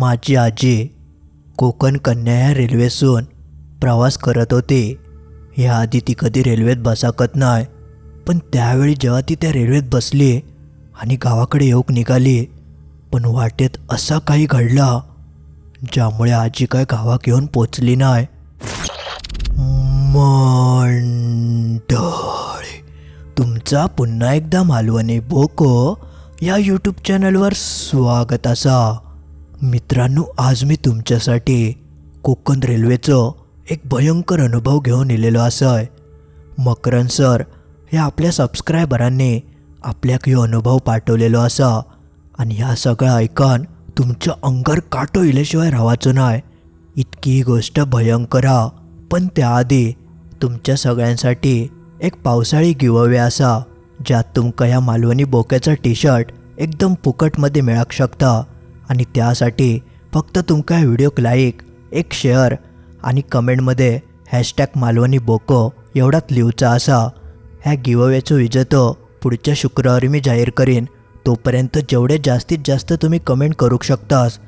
माझी आजी कोकण कन्या ह्या रेल्वेसून प्रवास करत होती. ह्याआधी ती कधी रेल्वेत बसाकत नाही पण त्यावेळी जेव्हा ती त्या रेल्वेत बसली आणि गावाकडे येऊक निघाली पण वाटेत असा काही घडला ज्यामुळे आजी काय गावात येऊन पोचली नाही. मंडळी तुमचा पुन्हा एकदा मालवणी बोको या यूट्यूब चॅनलवर स्वागत असा. मित्रांनो आज मी तुमच्यासाठी कोकण रेल्वेचं एक भयंकर अनुभव घेऊन इलेलो असं मकरन सर हे आपल्या सबस्क्रायबरांनी आपल्याक ह्यो अनुभव पाठवलेलो असा आणि ह्या सगळं ऐकून तुमच्या अंगार काटो इल्याशिवाय राहायचं नाही. इतकी ही गोष्ट भयंकर हा. पण त्याआधी तुमच्या सगळ्यांसाठी एक पावसाळी गिववे असा ज्यात तुमका ह्या मालवणी बोक्याचा टी शर्ट एकदम फुकटमध्ये मिळाक शकता. आणि त्यासाठी फक्त तुमका ह्या व्हिडिओक लाईक एक शेअर आणि कमेंटमध्ये हॅशटॅग मालवणी बोको एवढाच लिहूचा असा. ह्या गिवअवेचो विजेतो पुढच्या शुक्रवारी मी जाहीर करीन. तोपर्यंत जेवढे जास्तीत जास्त तुम्ही कमेंट करू शकतास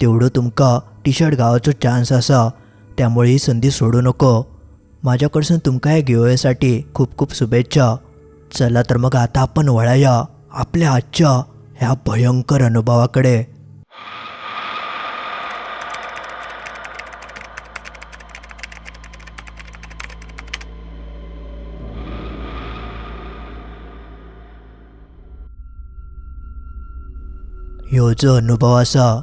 तेवढं तुमका टी शर्ट गावाचो चान्स असा. त्यामुळे ही संधी सोडू नको. माझ्याकडसून तुमका या गिवअवेसाठी खूप खूप शुभेच्छा. चला तर मग आता आपण वळाया आपल्या आजच्या ह्या भयंकर अनुभवाकडे. ह्यो जो अनुभव असा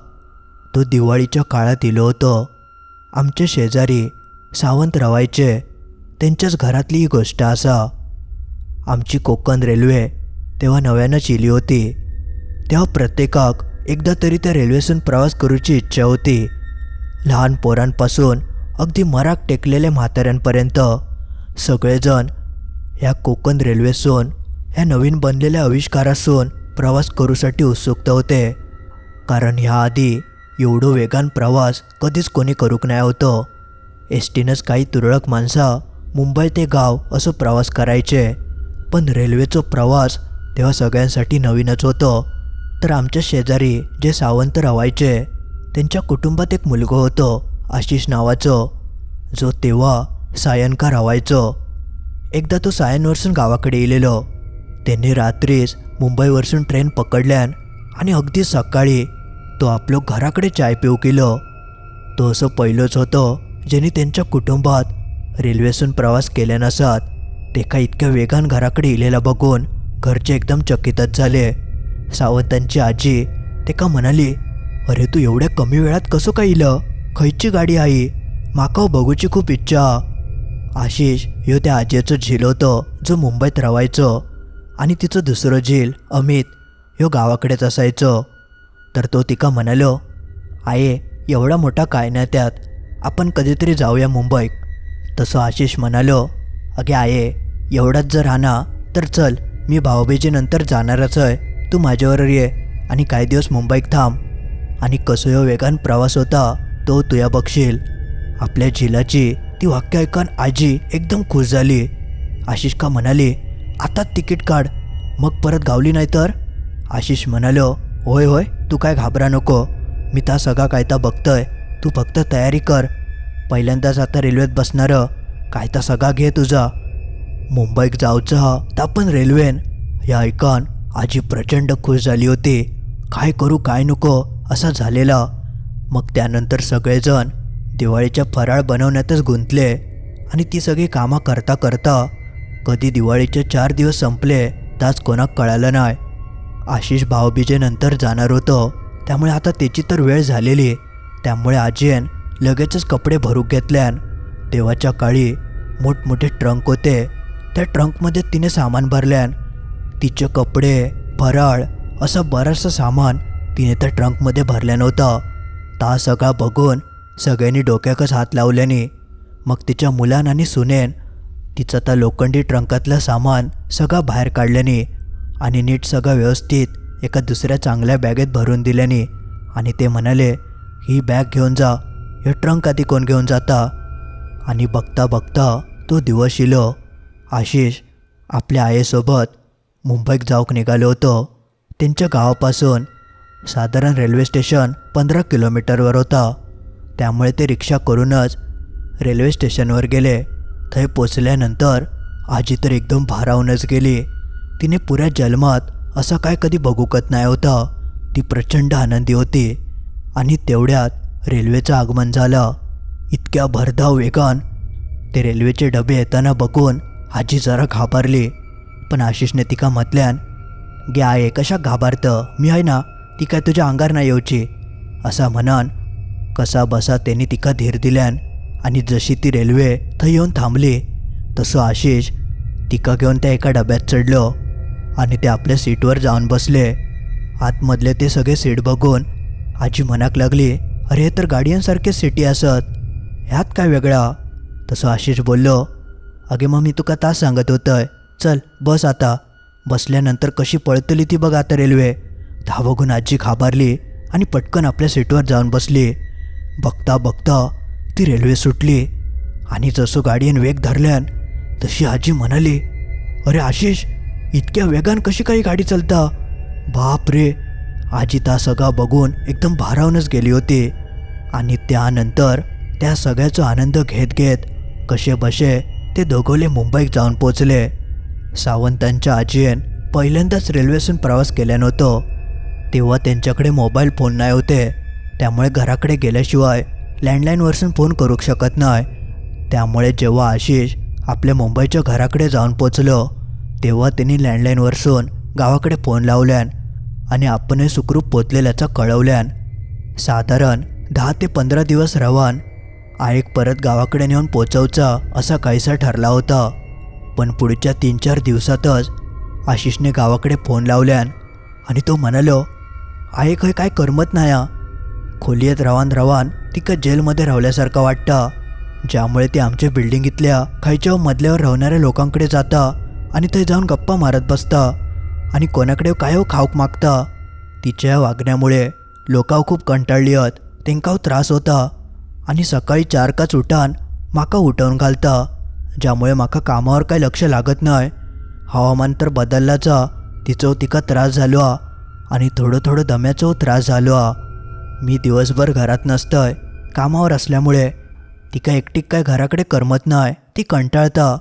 तो दिवाळीच्या काळात इलो होतो. आमचे शेजारी सावंत रवायचे त्यांच्याच घरातली ही गोष्ट असा आमची कोकण रेल्वे तेव्हा नव्यानंच इली होती. तेव्हा प्रत्येकाक एकदा तरी त्या रेल्वेसून प्रवास करूची इच्छा होती. लहान पोरांपासून अगदी मराक टेकलेल्या म्हाताऱ्यांपर्यंत सगळेजण ह्या कोकण रेल्वेसून ह्या नवीन बनलेल्या आविष्कारासून प्रवास करूसाठी उत्सुकता होते. कारण ह्याआधी एवढं वेगान प्रवास कधीच कोणी करूक नाही होतं. एस टीनंच काही तुरळक माणसा मुंबई ते गाव असं प्रवास करायचे. पण रेल्वेचा प्रवास तेव्हा सगळ्यांसाठी नवीनच होतं. तर आमच्या शेजारी जे सावंत राहायचे त्यांच्या कुटुंबात एक मुलगा होतो आशिष नावाचं. जो तेव्हा सायनकार राहायचो एकदा तो सायनवरसून गावाकडे येलेलो त्यांनी रात्रीच मुंबईवरसून ट्रेन पकडल्यान आणि अगदी सकाळी तो आपलो घराकडे चाय पिऊ केलो. तो असं पहिलंच होतं ज्यांनी त्यांच्या कुटुंबात रेल्वेसून प्रवास केले नसत. ते का इतक्या वेगान घराकडे इलेला बघून घरचे एकदम चकितच झाले. सावंतांची आजी ते का म्हणाली अरे तू एवढ्या कमी वेळात कसं काय इलं? खयची गाडी आई? माका बघूची खूप इच्छा. आशिष ह्यो त्या आजीचं झिलो होतं जो मुंबईत राहायचो आणि तिचं दुसरं झील अमित ह्यो गावाकडेच असायचो. तर तो तिका म्हणालो आये एवढा मोठा काय नाही त्यात? आपण कधीतरी जाऊया मुंबईत. तसं आशिष म्हणालो अगे आये एवढाच जर राहना तर चल मी भाऊबीजेनंतर जाणारच आहे. तू माझ्यावर ये आणि काही दिवस मुंबईत थांब. आणि कसो ह्यो वेगान प्रवास होता तो तुया बघशील. आपल्या झिलाची ती वाक्य ऐकून आजी एकदम खुश झाली. आशिष का म्हणाली आता तिकीट काढ. मग परत गावली नाही तर? आशिष म्हणालो होय होय तू काय घाबरा नको. मी त्या सगळा कायता बघतोय. तू फक्त तयारी कर. पहिल्यांदाच आता रेल्वेत बसणारं. कायता सगळा घे तुझा. मुंबईत जाऊचं हा तर पण रेल्वेन. या ऐकून आजी प्रचंड खुश झाली होती. काय करू काय नको असा झालेला. मग त्यानंतर सगळेजण दिवाळीच्या फराळ बनवण्यातच गुंतले. आणि ती सगळी कामं करता करता कधी दिवाळीचे चार दिवस संपले त्याच कोणाक कळालं नाही. आशिष भाऊबीजेनंतर जाणार होतं. त्यामुळे आता त्याची तर वेळ झालेली. त्यामुळे आजीन लगेचच कपडे भरूक घेतल्यान. तेव्हाच्या काळी मोठमोठे ट्रंक होते. त्या ट्रंकमध्ये तिने सामान भरल्यान. तिचे कपडे फराळ असं बरंचसं सामान तिने त्या ट्रंकमध्ये भरल्यानं होतं. ता सगळा बघून सगळ्यांनी डोक्याकच हात लावल्याने. मग तिच्या मुलान आणि सुनेन तिचं त्या लोखंडी ट्रंकातलं सामान सगळं बाहेर काढल्याने आणि नीट सगळं व्यवस्थित एका दुसऱ्या चांगल्या बॅगेत भरून दिल्याने आणि ते म्हणाले ही बॅग घेऊन जा हे ट्रंक आधी कोण घेऊन जाता? आणि बघता बघता तो दिवस इलो. आशिष आपल्या आईसोबत मुंबईत जाऊक निघालो होतो. त्यांच्या गावापासून साधारण रेल्वे स्टेशन पंधरा किलोमीटरवर होतं. त्यामुळे ते रिक्षा करूनच रेल्वे स्टेशनवर गेले. थंय पोचल्यानंतर आजी तर एकदम भारावूनच गेली. तिने पुऱ्या जन्मात असं काय कधी बघूकत नाही होतं. ती प्रचंड आनंदी होती. आणि तेवढ्यात रेल्वेचं आगमन झालं. इतक्या भरधाव वेगान ते रेल्वेचे डबे येताना बघून आजी जरा घाबरली. पण आशिषने तिका म्हटल्यान गे आहे कशा घाबरतं? मी आहे ना ती काय तुझ्या अंगार नाही येऊची? असा म्हणान कसा बसा त्यांनी तिका धीर दिल्यान आणि जशी ती रेल्वे थंय येऊन थांबली तसं आशिष तिका घेऊन त्या एका डब्यात चढलो आणि ते आपल्या सीटवर जाऊन बसले. आतमधले ते सगळे सीट बघून आजी मनाक लागली अरे हे तर गाडयांसारखे सिटी असत. ह्यात काय वेगळा? तसं आशिष बोललो अगे मग मी तुका तास सांगत होतंय. चल बस आता. बसल्यानंतर कशी पळतली ती बघ आता रेल्वे. धावगून आजी घाबरली आणि पटकन आपल्या सीटवर जाऊन बसली. बघता बघता ती रेल्वे सुटली? आणि जसं गाडीन वेग धरल्यान तशी आजी म्हणाली अरे आशिष इतक्या वेगान कशी काही गाडी चालता? बाप रे. आजी ता सगळा बघून एकदम भारावूनच गेली होती. आणि त्यानंतर त्या सगळ्याचा आनंद घेत घेत कसे बसे ते दोघोले मुंबईत जाऊन पोचले. सावंतांच्या आजीन पहिल्यांदाच रेल्वेसून प्रवास केला नव्हतो. तेव्हा त्यांच्याकडे मोबाईल फोन नाही होते. त्यामुळे घराकडे गेल्याशिवाय लँडलाईनवरसून फोन करू शकत नाही त्यामुळे जेव्हा आशिष आपल्या मुंबईच्या घराकडे जाऊन पोचलो तेव्हा त्यांनी लँडलाईनवरसून गावाकडे फोन लावल्यान आणि आपणही सुखरूप पोचलेल्याचं कळवल्यान साधारण दहा ते पंधरा दिवस रवान आईक परत गावाकडे नेऊन पोचवचा असा काहीसा ठरला होता पण पुढच्या तीन चार दिवसातच आशिषने गावाकडे फोन लावल्यान आणि तो म्हणालो आईक हे काय करमत नाही हा. खोलीत रवान रवान तिका जेलमध्ये रावल्यासारखं वाटतं. ज्यामुळे ती आमच्या बिल्डिंगीतल्या खायच्या मधल्यावर राहणाऱ्या लोकांकडे जाता आणि ते जाऊन गप्पा मारत बसता. आणि कोणाकडे काय हो खाऊक मागता. तिच्या या वागण्यामुळे लोकांव खूप कंटाळली आहेत तेंकाव त्रास होता. आणि सकाळी चार काच उठान माका उठवून घालता. ज्यामुळे माका कामावर काही लक्ष लागत नाही. हवामान तर बदलल्याचा तिचो तिका त्रास झालो आणि थोडं थोडं दम्याचो त्रास झालो मी दिवसभर घरात नसतंय. कामावर असल्यामुळे तिका एकटीक काय घराकडे करमत नाही ती कंटाळता.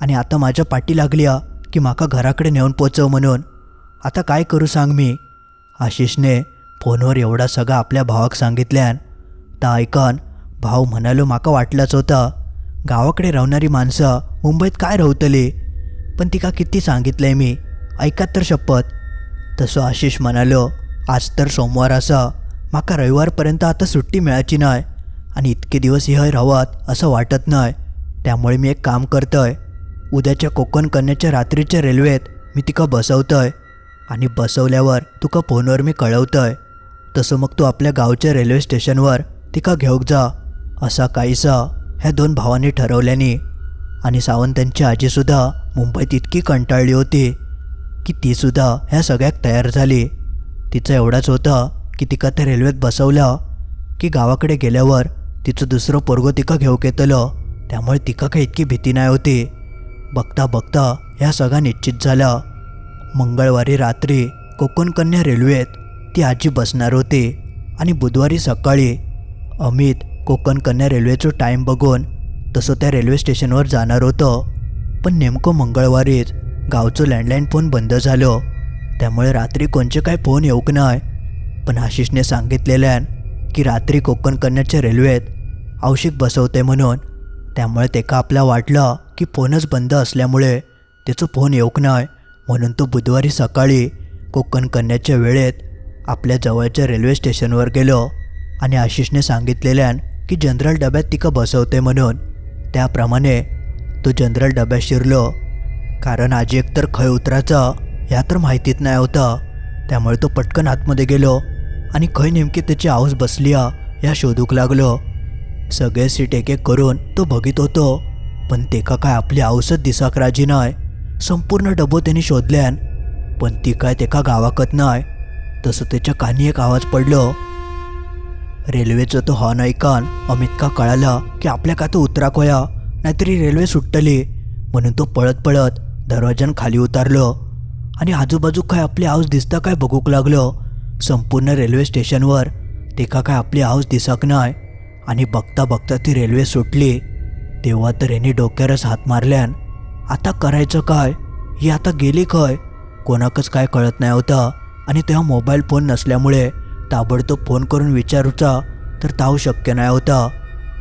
आणि आता माझ्या पाठी लागल्या की माका घराकडे नेऊन पोचव म्हणून. आता काय करू सांग मी? आशिषने फोनवर एवढा सगळा आपल्या भावाक सांगितल्यान ता ऐकन भाऊ म्हणालो माका वाटलाच होता गावाकडे राहणारी माणसं मुंबईत काय राहतली पण तिका किती सांगितलंय मी ऐकात तर शपथ. तसं आशिष म्हणालो आज तर सोमवार असा माका रविवारपर्यंत आता सुट्टी मिळायची नाही आणि इतके दिवस हे रावात असं वाटत नाही त्यामुळे मी एक काम करतोय. उद्याच्या कोकण कन्याच्या रात्रीच्या रेल्वेत मी तिका बसवतोय आणि बसवल्यावर तुका फोनवर मी कळवतोय. तसं मग तू आपल्या गावच्या रेल्वे स्टेशनवर तिका घेऊक जा. असा काहीसा ह्या दोन भावांनी ठरवल्याने. आणि सावंतांची आजीसुद्धा मुंबईत इतकी कंटाळली होती की तीसुद्धा ह्या सगळ्यात तयार झाली. तिचं एवढाच होतं की तिका त्या रेल्वेत बसवलं की गावाकडे गेल्यावर तिचं दुसरं पोरगं तिका घेऊक येतलं त्यामुळे तिका काही इतकी भीती नाही होती. बघता बघता ह्या सगळा निश्चित झाला. मंगळवारी रात्री कोकण कन्या रेल्वेत ती आजी बसणार होती. आणि बुधवारी सकाळी अमित कोकण कन्या रेल्वेचं टाईम बघून तसं त्या रेल्वे स्टेशनवर जाणार होतं. पण नेमकं मंगळवारीच गावचं लँडलाईन फोन बंद झालं. त्यामुळे रात्री कोणचे काय फोन येऊक नाही. पण आशिषने सांगितलेल्यान की रात्री कोकण कन्याच्या रेल्वेत औषिक बसवते म्हणून. त्यामुळे तेका आपल्या वाटलं की फोनच बंद असल्यामुळे त्याचं फोन येऊक नाही म्हणून तो बुधवारी सकाळी कोकण कन्याच्या वेळेत आपल्या जवळच्या रेल्वे स्टेशनवर गेलो आणि आशिषने सांगितलेल्यान की जनरल डब्यात तिका बसवते म्हणून. त्याप्रमाणे तो जनरल डब्यात शिरलो. कारण आजी एकतर खय उतराचं ह्या तर माहितीत नाही होतं. त्यामुळे तो पटकन आतमध्ये गेलो. आणि खंय नेमकी त्याची आऊस बसली हा ह्या शोधूक लागलो. सगळे सीट एक एक करून तो बघित होतो पण तेका काय आपली आवसच दिसाक राजी नाही संपूर्ण डबो त्यांनी शोधल्यान पण ती काय तेका गावाकत नाही तसं त्याच्या कानी एक आवाज पडलो. रेल्वेचं तो हॉर्न ऐकान अमितका कळालं की आपल्या का तो उतराक होया नाहीतरी रेल्वे सुट्टली म्हणून तो पळत पळत दरवाजान खाली उतारलो. आणि आजूबाजू काय आपली आऊस दिसता काय बघूक लागलो. संपूर्ण रेल्वे स्टेशनवर तेका काय आपली हाऊस दिसक नाय. आणि बघता बघता ती रेल्वे सुटली. तेव्हा तर यांनी डोक्यावरच हात मारल्यान आता करायचं काय? ही आता गेली काय? कोणाकच काय कळत नाही होतं. आणि तेव्हा मोबाईल फोन नसल्यामुळे ताबडतोब फोन करून विचारूचा तर ताव शक्य नाही होता.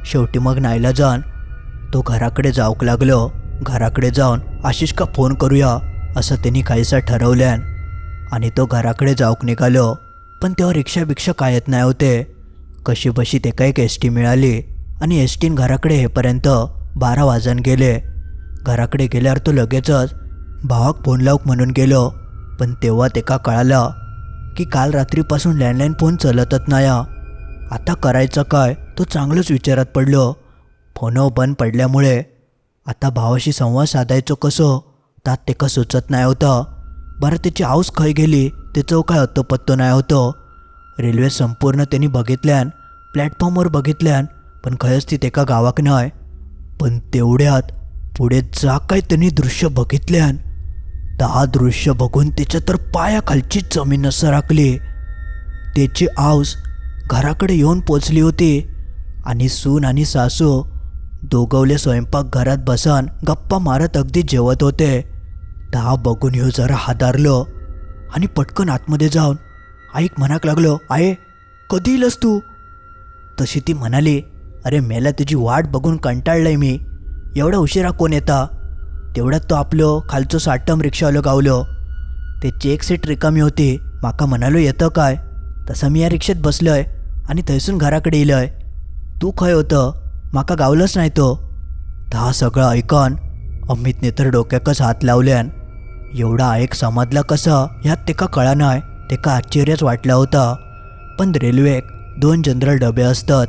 शेवटी मग नाईला जाण तो घराकडे जाऊक लागलो. घराकडे जाऊन आशिष का फोन करूया असं त्यांनी काहीसा ठरवल्यान आणि तो घराकडे जाऊक निघालो. पण तेव्हा रिक्षा बिक्षा काय येत नाही होते. कशी बशी ते एक एस टी मिळाली आणि एस टीन घराकडे हेपर्यंत बारा वाजन गेले. घराकडे गेल्यावर तो लगेचच भावाक फोन लावूक म्हणून गेलो पण तेव्हा तेका कळालं की काल रात्रीपासून लँडलाईन फोन चलतच नाही आता करायचं काय तो चांगलंच विचारात पडलो. फोन बंद पडल्यामुळे आता भावाशी संवाद साधायचो कसो तात तेका सुचत नाही होतं. बरं त्याची आऊस खय गेली? त्याचं काय होतो पत्तो नाही होतो. रेल्वे संपूर्ण त्यांनी बघितल्यान प्लॅटफॉर्मवर बघितल्यान पण खरंच ती तेका गावाक नाही पण तेवढ्यात पुढे जा काय त्यांनी दृश्य बघितल्यान. दहा दृश्य बघून त्याच्या तर पायाखालची जमीन सरकली त्याची आऊस घराकडे येऊन पोचली होती आणि सून आणि सासू दोघवले स्वयंपाक घरात बसन गप्पा मारत अगदी जेवत होते. दहा बघून ह्यो जरा हादारलो. आणि पटकन आतमध्ये जाऊन आईक म्हणाक लागलो आहे कधी येईलस तू? तशी ती म्हणाली अरे मेला तुझी वाट बघून कंटाळलंय मी. एवढा उशिरा कोण येता? तेवढ्यात तो आपलो खालचं साटम रिक्षावालो गावलं. ते चेक सीट रिकामी होती. माका म्हणालो येतं काय? तसं मी या रिक्षेत बसलोय आणि थंयसून घराकडे येयलय तू खंय होतं? माका गावलंच नाही तो. धा सगळं ऐकन. अमितने तर डोक्याकच हात लावल्यान एवढा ऐक समजला कसं? ह्यात तेका कळा नाही तेका आश्चर्यच वाटला होता? पण रेल्वेक दोन जनरल डबे असतात.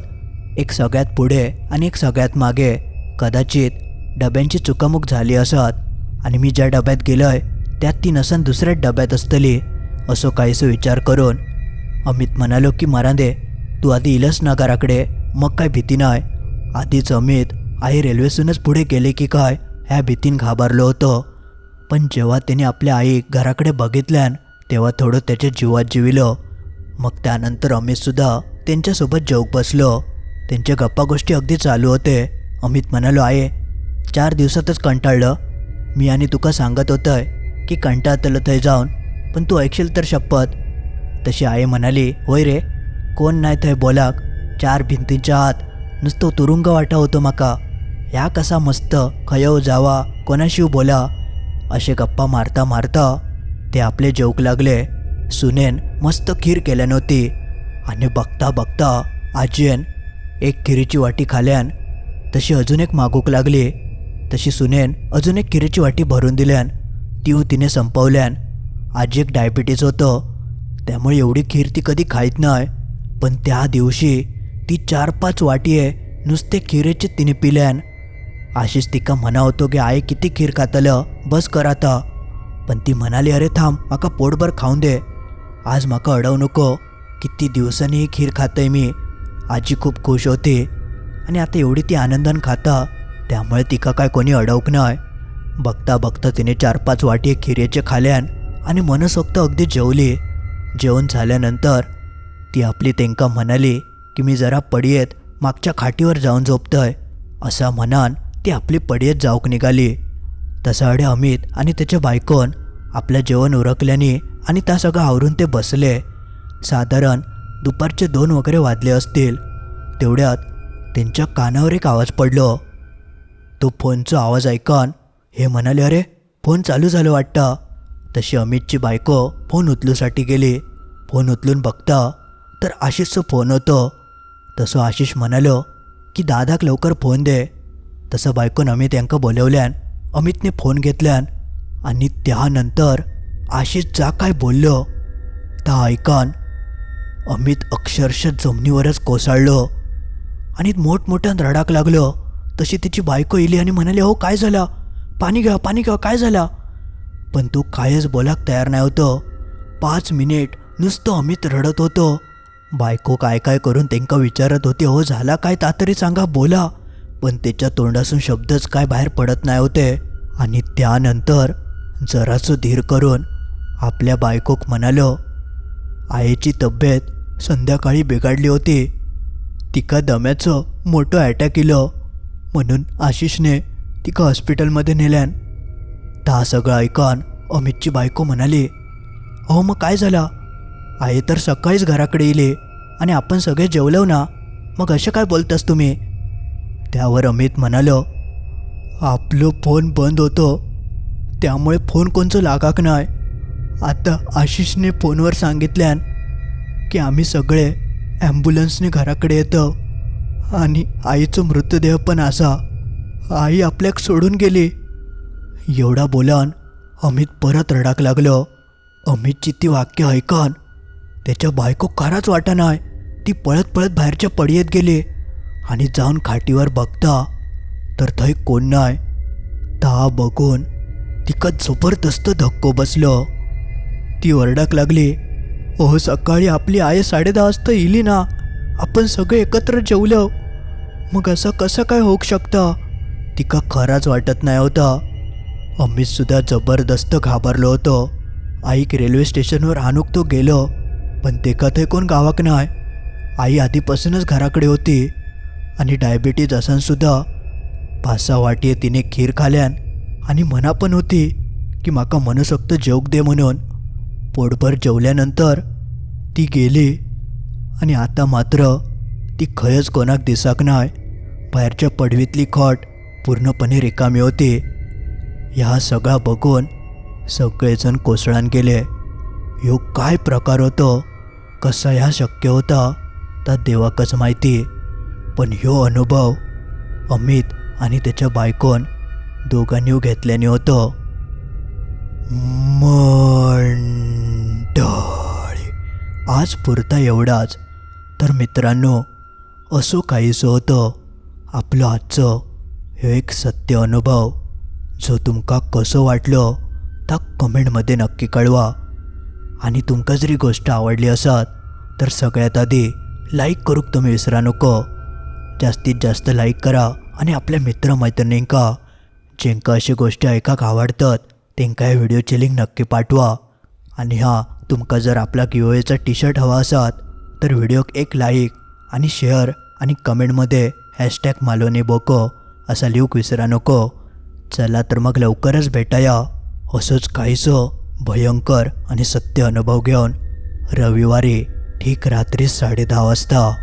एक सगळ्यात पुढे आणि एक सगळ्यात मागे. कदाचित डब्यांची चुकामुक झाली असत. आणि मी ज्या डब्यात गेलोय त्यात ती नसन दुसऱ्याच डब्यात असतली. असो काहीसो विचार करून. अमित म्हणालो की मरांदे तू आधी इलस ना घराकडे. मग काय भीती नाही आधीच अमित आई रेल्वेसूनच पुढे गेले की काय? ह्या भीतीन घाबरलो होतो. पण जेव्हा त्याने आपल्या आई घराकडे बघितल्यान तेव्हा थोडं त्याच्या जीवात जिविलं. मग त्यानंतर अमितसुद्धा त्यांच्यासोबत जेवक बसलो. त्यांच्या गप्पा गोष्टी अगदी चालू होते. अमित म्हणालो आहे चार दिवसातच कंटाळलं. मी आणि तुका सांगत होतंय की कंटाळतलं थंय जाऊन पण तू ऐकशील तर शपथ. तशी आई म्हणाली होय रे कोण नाही थंय बोलाक. चार भिंतींच्या आत नुसतं तुरुंग वाटा होतो माका. ह्या कसा मस्त खयव जावा कोणाशिव बोला. असे गप्पा मारता मारता ते आपले जोक लागले. सुनेन मस्त खीर केल्या नव्हती आणि बघता बघता आजीयन एक खिरीची वाटी खाल्यान तशी अजून एक मागूक लागली. तशी सुनेन अजून एक खिरीची वाटी भरून दिल्यान तीव तिने संपवल्यान आजी एक डायबिटीज होतं. त्यामुळे एवढी खीर ती कधी खायत नाही. पण त्या दिवशी ती चार पाच वाटीये नुसते खिरेचे तिने पिल्यान आशिष तिका म्हणा होतो की आई किती खीर खातलं? बस कर आता. पण ती म्हणाली अरे थांब माका पोटभर खाऊन दे. आज माका अडवू नको. किती दिवसांनी ही खीर खातंय मी. आजी खूप खुश होती. आणि आता एवढी ती आनंदान खाता त्यामुळे तिका काय कोणी अडवक नाही बघता बघता तिने चार पाच वाटी खिरेचे खाल्यान आणि मनसोक्त अगदी जेवली. जेवण झाल्यानंतर ती आपली तेंका म्हणाली की मी जरा पडियेत मागच्या खाटीवर जाऊन झोपतोय असा म्हणान ती आपली पडयेत जाऊक निघाली. तसा अडे अमित आणि त्याच्या बायकोन आपलं जेवण उरकल्याने आणि त्या सगळं आवरून ते बसले. साधारण दुपारचे दोन वगैरे वाजले असतील. तेवढ्यात त्यांच्या कानावर एक आवाज पडलो. तो फोनचा आवाज ऐकन हे म्हणाले अरे फोन चालू झालं वाटतं. तशी अमितची बायको फोन उचलूसाठी गेली. फोन उचलून बघता तर आशिषचं फोन होतं. तसं आशिष म्हणालो की दादाक लवकर फोन दे. तसं बायकोन अमित यांका बोलवल्यान अमितने फोन घेतल्यान आणि त्यानंतर आशिष जा काय बोललो? ता ऐकान अमित अक्षरशः जमिनीवरच कोसळलो. आणि मोठमोठ्यान रडाक लागलो. तशी तिची बायको इली आणि म्हणाली हो काय झालं? पाणी घ्या पाणी घ्या काय झालं? पण तू कायच बोलाक तयार नाही होतं. पाच मिनिट नुसतं अमित रडत होतो. बायको काय काय करून त्यांका विचारत होती हो झाला काय? तातरी सांगा बोला. पण त्याच्या तोंडासून शब्दच काय बाहेर पडत नाही होते. आणि त्यानंतर जरासं धीर करून आपल्या बायकोक म्हणालो आईची तब्येत संध्याकाळी बिघडली होती. तिका दम्याचं मोठं अटॅक इलं म्हणून आशिषने तिका हॉस्पिटलमध्ये नेल्यान. ता सगळं ऐकून अमितची बायको म्हणाली अहो मग काय झालं? आई तर सकाळीच घराकडे येले आणि आपण सगळे जेवलो ना. मग असे काय बोलतास तुम्ही? त्यावर अमित म्हणालो आपलं फोन बंद होतो. त्यामुळे फोन कोणचं लागाक नाही आता आशिषने फोनवर सांगितल्यान की आम्ही सगळे ॲम्ब्युलन्सने घराकडे येतो आणि आईचं मृतदेह पण असा. आई आपल्याक सोडून गेली. एवढा बोलान अमित परत रडाक लागलो. अमितची ती वाक्य ऐकन त्याच्या बायको काराच वाटा नाही ती पळत पळत बाहेरच्या पडियेत गेली. आणि जाऊन खाटीवर बघता तर थंय कोण नाय? ता बघून तिका जबरदस्त धक्को बसलो. ती ओरडाक लागली ओह सकाळी आपली आई साडे दहा वाजता येली ना? आपण सगळे एकत्र जेवलो. मग असं कसं काय होऊ शकतं? तिका खराच वाटत नाही होता. अमित जबरदस्त घाबरलो होतो. आईक रेल्वे स्टेशनवर आणूक तो गेलो पण ते थंय कोण गावाक नाही आई आधीपासूनच घराकडे होती. आणि डायबिटीज असनसुद्धा पाच सहा वाटये तिने खीर खाल्यान आणि मना पण होती की माका मनसोक्त जेवक दे म्हणून. पोटभर जेवल्यानंतर ती गेली आणि आता मात्र ती खयच कोणाक दिसाक नाय. बाहेरच्या पडवीतली खोट पूर्णपणे रिकामी होती. ह्या सगळा बघून सगळेजण कोसळान गेले. ह्यो काय प्रकार होतो? कसा ह्या शक्य होता? तर देवाकच माहिती. पण ह्यो अनुभव अमित आणि त्याच्या बायकोन दोघांनी घेतल्याने होतो. मंडळी आज पुरता एवढाच. तर मित्रांनो असो काहीसं होतं. आपलं आजचं हे एक सत्य अनुभव जो तुमका कसं वाटलं ता कमेंटमध्ये नक्की कळवा. आणि तुमका जरी गोष्ट आवडली असत तर सगळ्यात आधी लाईक करूक तुम्ही विसरा नको. जास्तीत जास्त लाईक करा आणि आपल्या मित्रमैत्रिणींका. जेंका अशी गोष्टी ऐकाक आवडतात तेंका हे व्हिडिओची लिंक नक्की पाठवा. आणि हां तुमका जर आपला गिओएचा टी शर्ट हवा असात तर व्हिडिओक एक लाईक आणि शेअर आणि कमेंटमध्ये हॅशटॅग मालोनी बोको असा लिहूक विसरा नको. चला तर मग लवकरच भेटाया. असंच काहीसं भयंकर आणि सत्य अनुभव घेऊन रविवारी ठीक रात्री साडे वाजता.